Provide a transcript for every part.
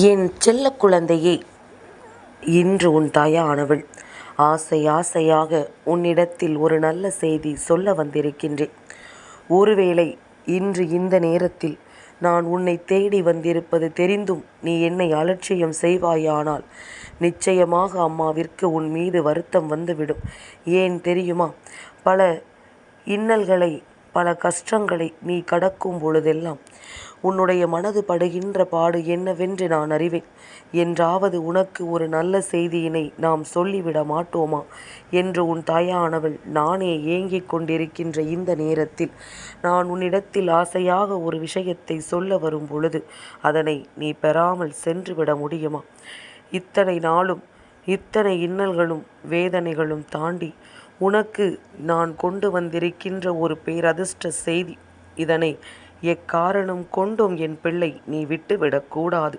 என் செல்ல குழந்தையே இன்று உன் தாயானவள். ஆசை ஆசையாக உன்னிடத்தில் ஒரு நல்ல செய்தி சொல்ல வந்திருக்கின்றேன். ஒருவேளை இன்று இந்த நேரத்தில் நான் உன்னை தேடி வந்திருப்பது தெரிந்தும் நீ என்னை அலட்சியம் செய்வாயானால் நிச்சயமாக அம்மாவிற்கு உன் மீது வருத்தம் வந்துவிடும். ஏன் தெரியுமா? பல இன்னல்களை பல கஷ்டங்களை நீ கடக்கும் பொழுதெல்லாம் உன்னுடைய மனது படுகின்ற பாடு என்னவென்று நான் அறிவேன். என்றாவது உனக்கு ஒரு நல்ல செய்தியினை நாம் சொல்லிவிட மாட்டோமா? என்று உன் தாயானவள் நானே ஏங்கிக் கொண்டிருக்கின்ற இந்த நேரத்தில் நான் உன்னிடத்தில் ஆசையாக ஒரு விஷயத்தை சொல்ல வரும் பொழுது அதனை நீ பெறாமல் சென்று விட முடியுமா? இத்தனை நாளும் இத்தனை இன்னல்களும் வேதனைகளும் தாண்டி உனக்கு நான் கொண்டு வந்திருக்கின்ற ஒரு பேரதிர்ஷ்ட செய்தி இதனை எக்காரணம் கொண்டும் என் பிள்ளை நீ விட்டுவிடக்கூடாது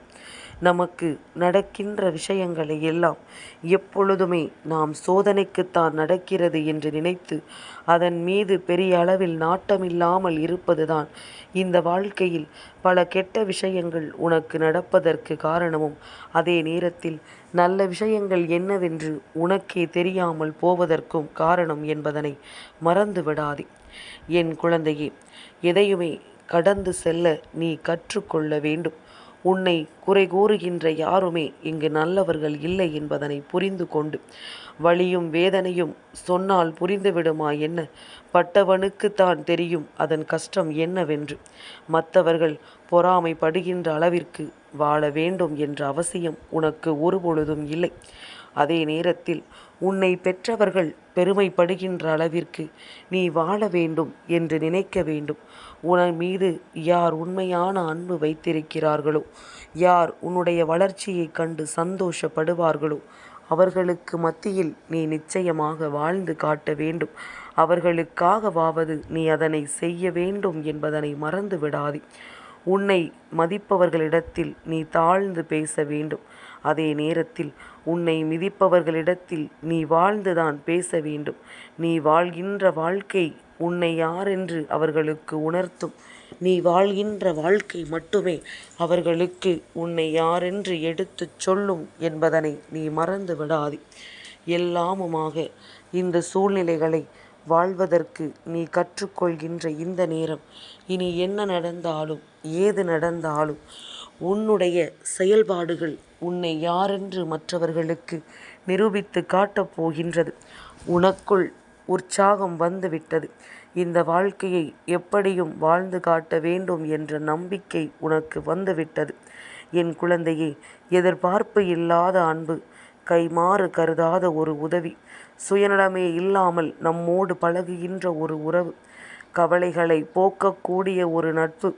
நமக்கு நடக்கின்ற விஷயங்களை எல்லாம் எப்பொழுதுமே நாம் சோதனைக்குத்தான் நடக்கிறது என்று நினைத்து அதன் மீது பெரிய அளவில் நாட்டமில்லாமல் இருப்பதுதான் இந்த வாழ்க்கையில் பல கெட்ட விஷயங்கள் உனக்கு நடப்பதற்கு காரணமும். அதே நேரத்தில் நல்ல விஷயங்கள் என்னவென்று உனக்கே தெரியாமல் போவதற்கும் காரணம் என்பதனை மறந்து விடாதே என் குழந்தையே எதையுமே கடந்து செல்ல நீ கற்றுக்கொள்ள வேண்டும். உன்னை குறை கூறுகின்ற யாருமே இங்கு நல்லவர்கள் இல்லை என்பதனை புரிந்து கொண்டு வழியும் வேதனையும் சொன்னால் புரிந்துவிடுமா என்ன? பட்டவனுக்கு தான் தெரியும் அதன் கஷ்டம் என்னவென்று. மற்றவர்கள் பொறாமைப்படுகின்ற அளவிற்கு வாழ வேண்டும் என்ற அவசியம் உனக்கு ஒருபொழுதும் இல்லை. அதே நேரத்தில் உன்னை பெற்றவர்கள் பெருமைப்படுகின்ற அளவிற்கு நீ வாழ வேண்டும் என்று நினைக்க வேண்டும். உன் மீது யார் உண்மையான அன்பு வைத்திருக்கிறார்களோ யார் உன்னுடைய வளர்ச்சியைக் கண்டு சந்தோஷப்படுவார்களோ அவர்களுக்கு மத்தியில் நீ நிச்சயமாக வாழ்ந்து காட்ட வேண்டும். அவர்களுக்காகவாவது நீ அதனை செய்ய வேண்டும் என்பதனை மறந்து விடாதே உன்னை மதிப்பவர்களிடத்தில் நீ தாழ்ந்து பேச வேண்டும். அதே நேரத்தில் உன்னை மிதிப்பவர்களிடத்தில் நீ வாழ்ந்துதான் பேச வேண்டும். நீ வாழ்கின்ற வாழ்க்கை உன்னை யாரென்று அவர்களுக்கு உணர்த்தும். நீ வாழ்கின்ற வாழ்க்கை மட்டுமே அவர்களுக்கு உன்னை யாரென்று எடுத்துச் சொல்லும் என்பதனை நீ மறந்து விடாதே. எல்லாமுமாக இந்த சூழ்நிலைகளை வாழ்வதற்கு நீ கற்றுக்கொள்கின்ற இந்த நேரம். இனி என்ன நடந்தாலும் ஏது நடந்தாலும் உன்னுடைய செயல்பாடுகள் உன்னை யாரென்று மற்றவர்களுக்கு நிரூபித்து காட்டப் போகின்றது. உனக்குள் உற்சாகம் வந்துவிட்டது. இந்த வாழ்க்கையை எப்படியும் வாழ்ந்து காட்ட வேண்டும் என்ற நம்பிக்கை உனக்கு வந்துவிட்டது. என் குழந்தையே எதிர்பார்ப்பு இல்லாத அன்பு கைமாறு கருதாத ஒரு உதவி சுயநலமே இல்லாமல் நம்மோடு பழகுகின்ற ஒரு உறவு கவலைகளை போக்கக்கூடிய ஒரு நட்பு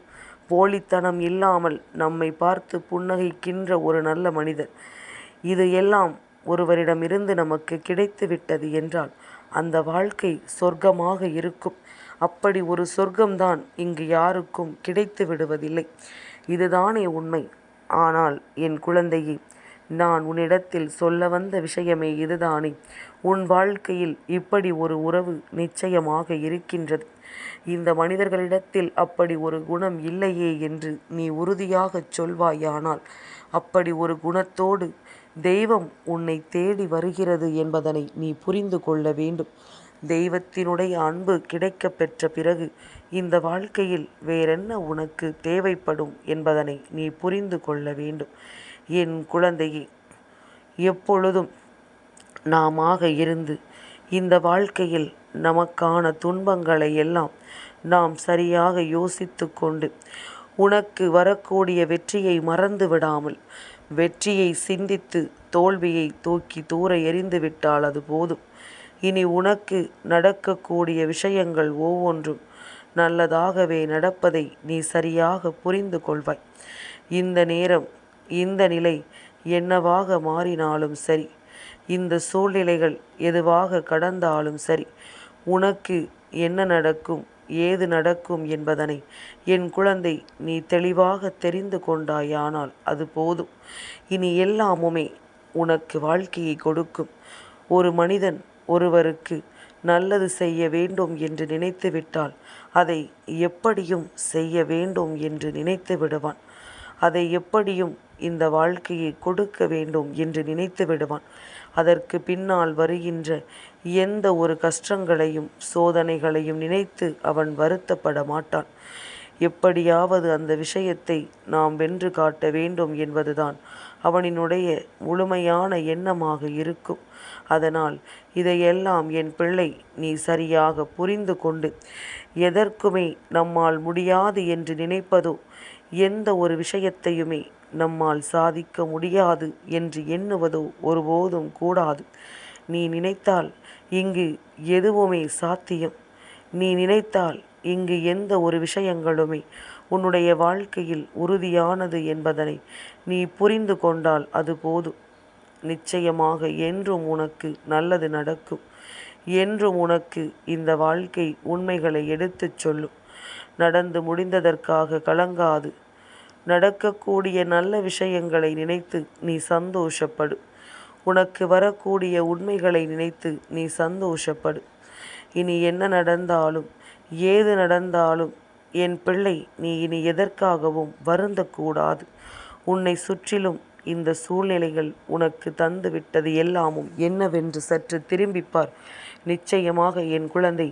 போலித்தனம் இல்லாமல் நம்மை பார்த்து புன்னகைக்கின்ற ஒரு நல்ல மனிதர். இது எல்லாம் ஒருவரிடமிருந்து நமக்கு கிடைத்து விட்டது என்றால் அந்த வாழ்க்கை சொர்க்கமாக இருக்கும். அப்படி ஒரு சொர்க்கம்தான் இங்கு யாருக்கும் கிடைத்து விடுவதில்லை இதுதானே உண்மை. ஆனால் என் குழந்தையே நான் உன்னிடத்தில் சொல்ல வந்த விஷயமே இதுதானே. உன் வாழ்க்கையில் இப்படி ஒரு உறவு நிச்சயமாக இருக்கின்றது. இந்த மனிதர்களிடத்தில் அப்படி ஒரு குணம் இல்லையே என்று நீ உறுதியாகச் சொல்வாயானால் அப்படி ஒரு குணத்தோடு தெய்வம் உன்னை தேடி வருகிறது என்பதனை நீ புரிந்து கொள்ள வேண்டும். தெய்வத்தினுடைய அன்பு கிடைக்கப் பெற்ற பிறகு இந்த வாழ்க்கையில் வேறென்ன உனக்கு தேவைப்படும் என்பதனை நீ புரிந்து கொள்ள வேண்டும். என் குழந்தையே எப்பொழுதும் நாமாக இருந்து இந்த வாழ்க்கையில் நமக்கான துன்பங்களை எல்லாம் நாம் சரியாக யோசித்து கொண்டு உனக்கு வரக்கூடிய வெற்றியை மறந்து விடாமல் வெற்றியை சிந்தித்து தோல்வியை தூக்கி தூர எரிந்து விட்டால் அது போதும். இனி உனக்கு நடக்கக்கூடிய விஷயங்கள் ஒவ்வொன்றும் நல்லதாகவே நடப்பதை நீ சரியாக புரிந்து கொள்வாய். இந்த நேரம் இந்த நிலை என்னவாக மாறினாலும் சரி இந்த சூழ்நிலைகள் எதுவாக கடந்தாலும் சரி உனக்கு என்ன நடக்கும் ஏது நடக்கும் என்பதனை என் குழந்தை நீ தெளிவாக தெரிந்து கொண்டாயானால் அது போதும். இனி எல்லாமுமே உனக்கு வாழ்க்கையை கொடுக்கும். ஒரு மனிதன் ஒருவருக்கு நல்லது செய்ய வேண்டும் என்று நினைத்து விட்டால் அதை எப்படியும் செய்ய வேண்டும் என்று நினைத்து விடுவான். அதை எப்படியும் இந்த வாழ்க்கையை கொடுக்க வேண்டும் என்று நினைத்து விடுவான். அதற்கு பின்னால் வருகின்ற எந்த ஒரு கஷ்டங்களையும் சோதனைகளையும் நினைத்து அவன் வருத்தப்பட மாட்டான். எப்படியாவது அந்த விஷயத்தை நாம் வென்று காட்ட வேண்டும் என்பதுதான் அவனினுடைய முழுமையான எண்ணமாக இருக்கும். அதனால் இதையெல்லாம் என் பிள்ளை நீ சரியாக புரிந்து கொண்டு எதற்குமே நம்மால் முடியாது என்று நினைப்பதோ எந்த ஒரு விஷயத்தையுமே நம்மால் சாதிக்க முடியாது என்று எண்ணுவதோ ஒருபோதும் கூடாது. நீ நினைத்தால் இங்கு எதுவுமே சாத்தியம். நீ நினைத்தால் இங்கு எந்த ஒரு விஷயங்களுமே உன்னுடைய வாழ்க்கையில் உறுதியானது என்பதனை நீ புரிந்து கொண்டால் அது போதும். நிச்சயமாக என்றும் உனக்கு நல்லது நடக்கும். என்றும் உனக்கு இந்த வாழ்க்கை உண்மைகளை எடுத்துச் சொல்லும். நடந்து முடிந்ததற்காக கலங்காது. நடக்கக்கூடிய நல்ல விஷயங்களை நினைத்து நீ சந்தோஷப்படு. உனக்கு வரக்கூடிய உண்மைகளை நினைத்து நீ சந்தோஷப்படு. இனி என்ன நடந்தாலும் ஏது நடந்தாலும் என் பிள்ளை நீ இனி எதற்காகவும் வருந்தக்கூடாது. உன்னை சுற்றிலும் இந்த சூழ்நிலைகள் உனக்கு தந்துவிட்டது எல்லாமும் என்னவென்று சற்று திரும்பிப்பார். நிச்சயமாக என் குழந்தை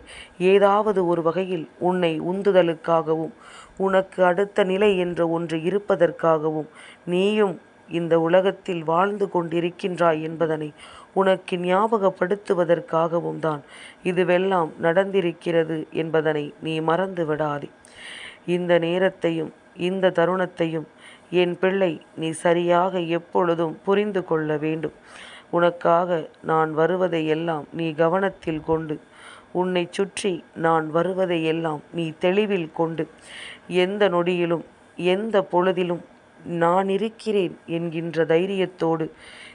ஏதாவது ஒரு வகையில் உன்னை உந்துதலுக்காகவும் உனக்கு அடுத்த நிலை என்ற ஒன்று இருப்பதற்காகவும் நீயும் இந்த உலகத்தில் வாழ்ந்து கொண்டிருக்கின்றாய் என்பதனை உனக்கு ஞாபகப்படுத்துவதற்காகவும் தான் இதுவெல்லாம் நடந்திருக்கிறது என்பதனை நீ மறந்து விடாதே. இந்த நேரத்தையும் இந்த தருணத்தையும் என் பிள்ளை நீ சரியாக எப்பொழுதும் புரிந்து கொள்ள வேண்டும். உனக்காக நான் வருவதையெல்லாம் நீ கவனத்தில் கொண்டு உன்னை சுற்றி நான் வருவதையெல்லாம் நீ தெளிவில் கொண்டு எந்த நொடியிலும் எந்த பொழுதிலும் நான் இருக்கிறேன் என்கின்ற தைரியத்தோடு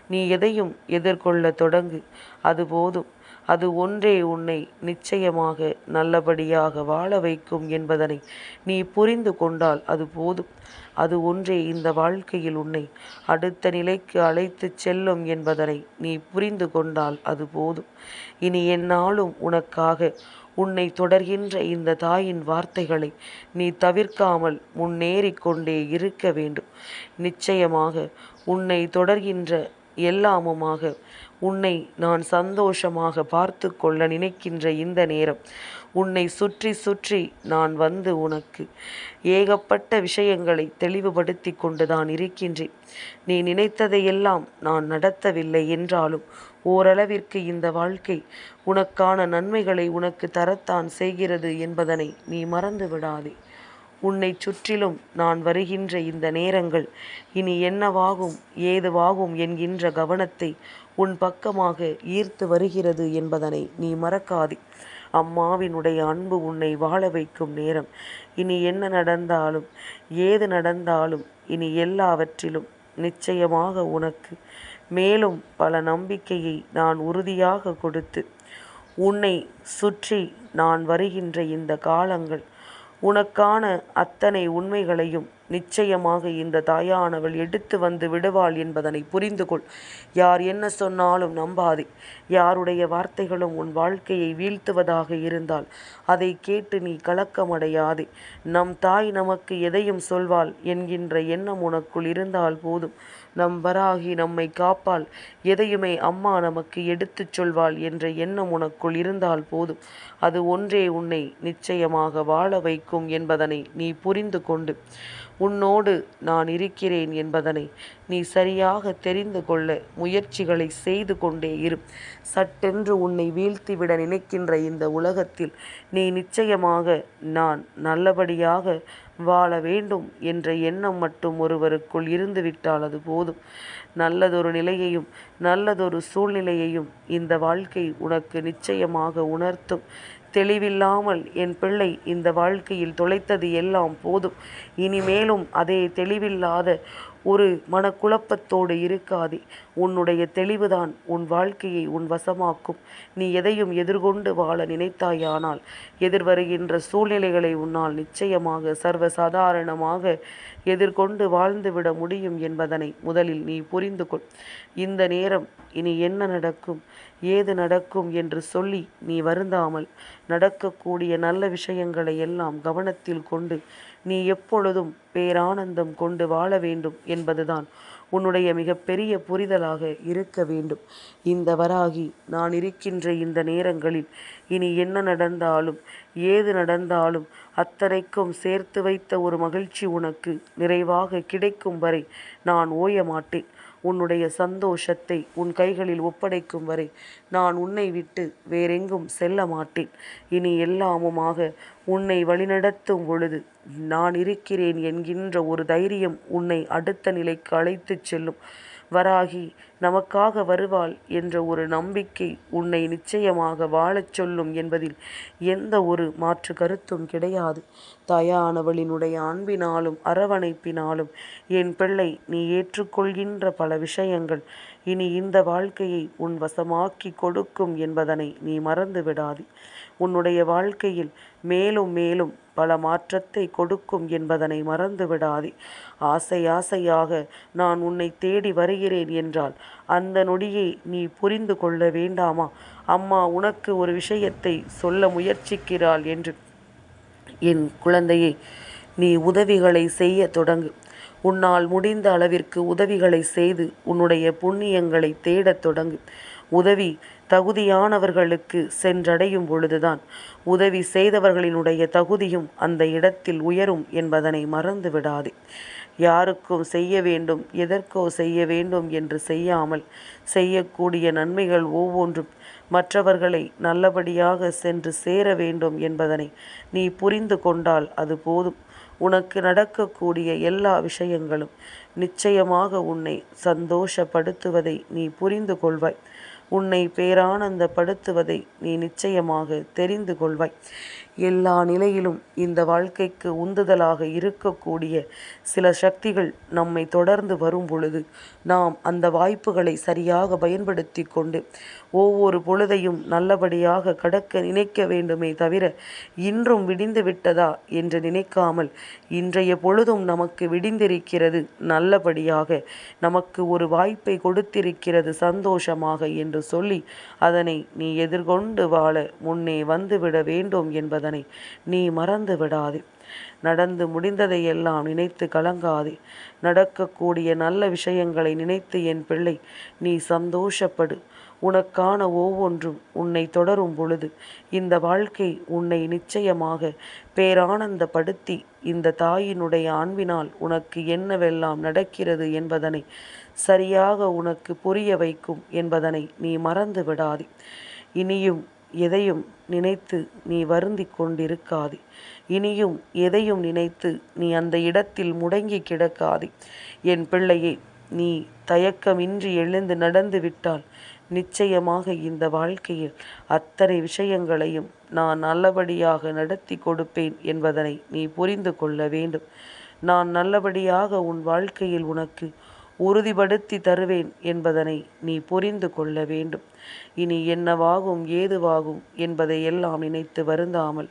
நீ எதையும் எதிர்கொள்ள தொடங்கு. அது போதும். அது ஒன்றே உன்னை நிச்சயமாக நல்லபடியாக வாழ வைக்கும் என்பதனை நீ புரிந்து கொண்டால் அது போதும். அது ஒன்றே இந்த வாழ்க்கையில் உன்னை அடுத்த நிலைக்கு அழைத்துச் செல்லும் என்பதனை நீ புரிந்து கொண்டால் அது போதும். இனி என்னாலும் உனக்காக உன்னை தொடர்கின்ற இந்த தாயின் வார்த்தைகளை நீ தவிர்க்காமல் முன்னேறிக்கொண்டே இருக்க வேண்டும். நிச்சயமாக உன்னை தொடர்கின்ற எல்லாமுமாக உன்னை நான் சந்தோஷமாக பார்த்து கொள்ள நினைக்கின்ற இந்த நேரம். உன்னை சுற்றி சுற்றி நான் வந்து உனக்கு ஏகப்பட்ட விஷயங்களை தெளிவுபடுத்தி கொண்டுதான் இருக்கின்றேன். நீ நினைத்ததையெல்லாம் நான் நடத்தவில்லை என்றாலும் ஓரளவிற்கு இந்த வாழ்க்கை உனக்கான நன்மைகளை உனக்கு தரத்தான் செய்கிறது என்பதனை நீ மறந்து விடாதே உன்னை சுற்றிலும் நான் வருகின்ற இந்த நேரங்கள் இனி என்னவாகும் ஏதுவாகும் என்கின்ற கவனத்தை உன் பக்கமாக ஈர்த்து வருகிறது என்பதனை நீ மறக்காதே. அம்மாவினுடைய அன்பு உன்னை வாழ வைக்கும் நேரம். இனி என்ன நடந்தாலும் ஏது நடந்தாலும் இனி எல்லாவற்றிலும் நிச்சயமாக உனக்கு மேலும் பல நம்பிக்கையை நான் உறுதியாக கொடுத்து உன்னை சுற்றி நான் வருகின்ற இந்த காலங்கள் உனக்கான அத்தனை உண்மைகளையும் நிச்சயமாக இந்த தாயானவள் எடுத்து வந்து விடுவாள் என்பதனை புரிந்து கொள் யார் என்ன சொன்னாலும் நம்பாதே. யாருடைய வார்த்தைகளும் உன் வாழ்க்கையை வீழ்த்துவதாக இருந்தால் அதை கேட்டு நீ கலக்கமடையாதே. நம் தாய் நமக்கு எதையும் சொல்வாள் என்கின்ற எண்ணம் உனக்குள் இருந்தால் போதும். நம் வராகி நம்மை காப்பால் எதையுமே அம்மா நமக்கு எடுத்துச் சொல்வாள் என்ற எண்ணம் உனக்குள் இருந்தால் போதும். அது ஒன்றே உன்னை நிச்சயமாக வாழ வைக்கும் என்பதனை நீ புரிந்து கொண்டு உன்னோடு நான் இருக்கிறேன் என்பதனை நீ சரியாக தெரிந்து கொள்ள முயற்சிகளை செய்து கொண்டே இரு. சட்டென்று உன்னை வீழ்த்திவிட நினைக்கின்ற இந்த உலகத்தில் நீ நிச்சயமாக நான் நல்லபடியாக வாழ வேண்டும் என்ற எண்ணம் மட்டும் ஒருவருக்குள் இருந்துவிட்டால் அது போதும். நல்லதொரு நிலையையும் நல்லதொரு சூழ்நிலையையும் இந்த வாழ்க்கை உனக்கு நிச்சயமாக உணர்த்தும். தெளிவில்லாமல் என் பிள்ளை இந்த வாழ்க்கையில் தொலைத்தது எல்லாம் போதும். இனிமேலும் அதே தெளிவில்லாத ஒரு மனக்குழப்பத்தோடு இருக்காதே. உன்னுடைய தெளிவுதான் உன் வாழ்க்கையை உன் வசமாக்கும். நீ எதையும் எதிர்கொண்டு வாழ நினைத்தாயானால் எதிர்வருகின்ற சூழ்நிலைகளை உன்னால் நிச்சயமாக சர்வசாதாரணமாக எதிர்கொண்டு வாழ்ந்துவிட முடியும் என்பதனை முதலில் நீ புரிந்து கொள் இந்த நேரம் இனி என்ன நடக்கும்? ஏது நடக்கும் என்று சொல்லி நீ வருந்தாமல் நடக்கக்கூடிய நல்ல விஷயங்களை எல்லாம் கவனத்தில் கொண்டு நீ எப்பொழுதும் பேரானந்தம் கொண்டு வாழ வேண்டும் என்பதுதான் உன்னுடைய மிகப்பெரிய புரிதலாக இருக்க வேண்டும். இந்த வராகி நான் இருக்கின்ற இந்த நேரங்களில் இனி என்ன நடந்தாலும் ஏது நடந்தாலும் அத்தனைக்கும் சேர்த்து வைத்த ஒரு மகிழ்ச்சி உனக்கு நிறைவாக கிடைக்கும் வரை நான் ஓய மாட்டேன் உன்னுடைய சந்தோஷத்தை உன் கைகளில் ஒப்படைக்கும் வரை நான் உன்னை விட்டு வேறெங்கும் செல்ல மாட்டேன். இனி எல்லாமுமாக உன்னை வழிநடத்தும் பொழுது நான் இருக்கிறேன் என்கின்ற ஒரு தைரியம் உன்னை அடுத்த நிலைக்கு அழைத்துச் செல்லும். வராகி நமக்காக வருவாள் என்ற ஒரு நம்பிக்கை உன்னை நிச்சயமாக வாழச் சொல்லும் என்பதில் எந்த ஒரு மாற்று கருத்தும் கிடையாது. தாயானவளினுடைய அன்பினாலும் அரவணைப்பினாலும் என் பிள்ளை நீ ஏற்றுக்கொள்கின்ற பல விஷயங்கள் இனி இந்த வாழ்க்கையை உன் வசமாக்கி கொடுக்கும் என்பதனை நீ மறந்து விடாதே உன்னுடைய வாழ்க்கையில் மேலும் மேலும் பல மாற்றத்தை கொடுக்கும் என்பதனை மறந்து விடாதே ஆசை ஆசையாக நான் உன்னை தேடி வருகிறேன் என்றால் அந்த நொடியை நீ புரிந்து கொள்ள வேண்டாமா? அம்மா உனக்கு ஒரு விஷயத்தை சொல்ல முயற்சிக்கிறாள் என்று என் குழந்தையை நீ உதவிகளை செய்ய தொடங்கு. உன்னால் முடிந்த அளவிற்கு உதவிகளை செய்து உன்னுடைய புண்ணியங்களை தேடத் தொடங்கு. உதவி தகுதியானவர்களுக்கு சென்றடையும் பொழுதுதான் உதவி செய்தவர்களினுடைய தகுதியும் அந்த இடத்தில் உயரும் என்பதனை மறந்து விடாதே. யாருக்கும் செய்ய வேண்டும் எதற்கோ செய்ய வேண்டும் என்று செய்யாமல் செய்யக்கூடிய நன்மைகள் ஒவ்வொன்றும் மற்றவர்களை நல்லபடியாக சென்று சேர வேண்டும் என்பதனை நீ புரிந்து கொண்டால் அது போதும். உனக்கு நடக்கக்கூடிய எல்லா விஷயங்களும் நிச்சயமாக உன்னை சந்தோஷப்படுத்துவதை நீ புரிந்து கொள்வாய். உன்னை பேரானந்தப்படுத்துவதை நீ நிச்சயமாக தெரிந்து கொள்வாய். எல்லா நிலையிலும் இந்த வாழ்க்கைக்கு உந்துதலாக இருக்கக்கூடிய சில சக்திகள் நம்மை தொடர்ந்து வரும் பொழுது நாம் அந்த வாய்ப்புகளை சரியாக பயன்படுத்தி கொண்டு ஒவ்வொரு பொழுதையும் நல்லபடியாக கடக்க நினைக்க வேண்டுமே தவிர இன்றும் விடிந்து விட்டதா என்று நினைக்காமல் இன்றைய பொழுதும் நமக்கு விடிந்திருக்கிறது. நல்லபடியாக நமக்கு ஒரு வாய்ப்பை கொடுத்திருக்கிறது சந்தோஷமாக என்று சொல்லி அதனை நீ எதிர்கொண்டு வாழ முன்னே வந்துவிட வேண்டும் என்பதனை நீ மறந்து விடாதே. நடந்து முடிந்ததையெல்லாம் நினைத்து கலங்காதே. நடக்கக்கூடிய நல்ல விஷயங்களை நினைத்து என் பிள்ளை நீ சந்தோஷப்படு. உனக்கான ஒவ்வொன்றும் உன்னை தொடரும் பொழுது இந்த வாழ்க்கை உன்னை நிச்சயமாக பேரானந்தப்படுத்தி இந்த தாயினுடைய அன்பினால் உனக்கு என்னவெல்லாம் நடக்கிறது என்பதனை சரியாக உனக்கு புரிய வைக்கும் என்பதனை நீ மறந்து விடாதே. இனியும் எதையும் நினைத்து நீ வருந்தி கொண்டிருக்காதே. இனியும் எதையும் நினைத்து நீ அந்த இடத்தில் முடங்கி கிடக்காதே. என் பிள்ளையே நீ தயக்கமின்றி எழுந்து நடந்து விட்டால் நிச்சயமாக இந்த வாழ்க்கையில் அத்தனை விஷயங்களையும் நான் நல்லபடியாக நடத்தி கொடுப்பேன் என்பதனை நீ புரிந்து கொள்ள வேண்டும். நான் நல்லபடியாக உன் வாழ்க்கையில் உனக்கு உறுதிப்படுத்தி தருவேன் என்பதனை நீ புரிந்து கொள்ள வேண்டும். இனி என்னவாகும் ஏதுவாகும் என்பதை எல்லாம் நினைத்து வருந்தாமல்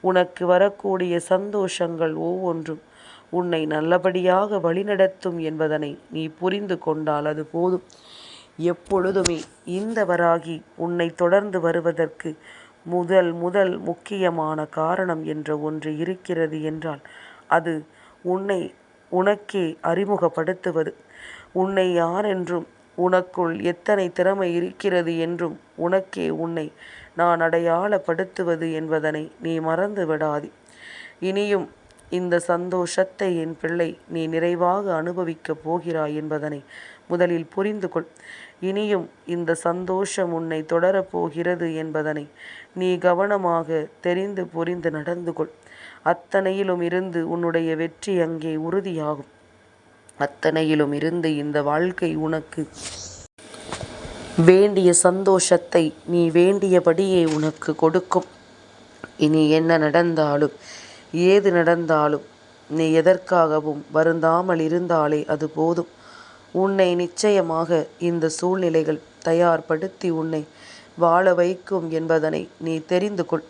உனக்கு வரக்கூடிய சந்தோஷங்கள் ஒவ்வொன்றும் உன்னை நல்லபடியாக வழிநடத்தும் என்பதனை நீ புரிந்து கொண்டால் அது போதும். எப்பொழுதுமே இந்த வராகி உன்னை தொடர்ந்து வருவதற்கு முதல் முதல் முக்கியமான காரணம் என்ற ஒன்று இருக்கிறது என்றால் அது உன்னை உனக்கே அறிமுகப்படுத்துவது. உன்னை யார் என்றும் உனக்குள் எத்தனை திறமை இருக்கிறது என்றும் உனக்கே உன்னை நான் அடையாளப்படுத்துவது என்பதனை நீ மறந்து விடாதே. இனியும் இந்த சந்தோஷத்தை என் பிள்ளை நீ நிறைவாக அனுபவிக்கப் போகிறாய் என்பதனை முதலில் புரிந்து கொள். இனியும் இந்த சந்தோஷம் உன்னை தொடரப்போகிறது என்பதனை நீ கவனமாக தெரிந்து புரிந்து நடந்து கொள். அத்தனையிலும் இருந்து உன்னுடைய வெற்றி அங்கே உறுதியாகும். அத்தனையிலும் இருந்து இந்த வாழ்க்கை உனக்கு. வேண்டிய சந்தோஷத்தை நீ வேண்டியபடியே உனக்கு கொடுக்கும். இனி என்ன நடந்தாலும் ஏது நடந்தாலும் நீ எதற்காகவும் வருந்தாமல் இருந்தாலே அது போதும். உன்னை நிச்சயமாக இந்த சூழ்நிலைகள் தயார்படுத்தி உன்னை வாழ வைக்கும் என்பதனை நீ தெரிந்து கொள்.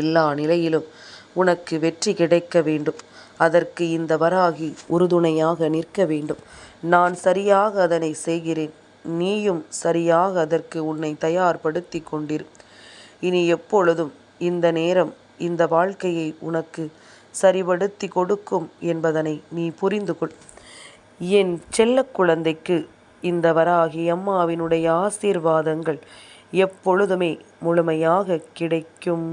எல்லா நிலையிலும் உனக்கு வெற்றி கிடைக்க வேண்டும். அதற்கு இந்த வராகி உறுதுணையாக நிற்க வேண்டும். நான் சரியாக அதனை செய்கிறேன். நீயும் சரியாக அதற்கு உன்னை தயார்படுத்தி கொண்டிரு. இனி எப்பொழுதும் இந்த நேரம் இந்த வாழ்க்கையை உனக்கு சரிபடுத்தி கொடுக்கும் என்பதனை நீ புரிந்து கொள் என் செல்ல குழந்தைக்கு இந்த வராகி அம்மாவினுடைய ஆசீர்வாதங்கள் எப்பொழுதுமே முழுமையாக கிடைக்கும்.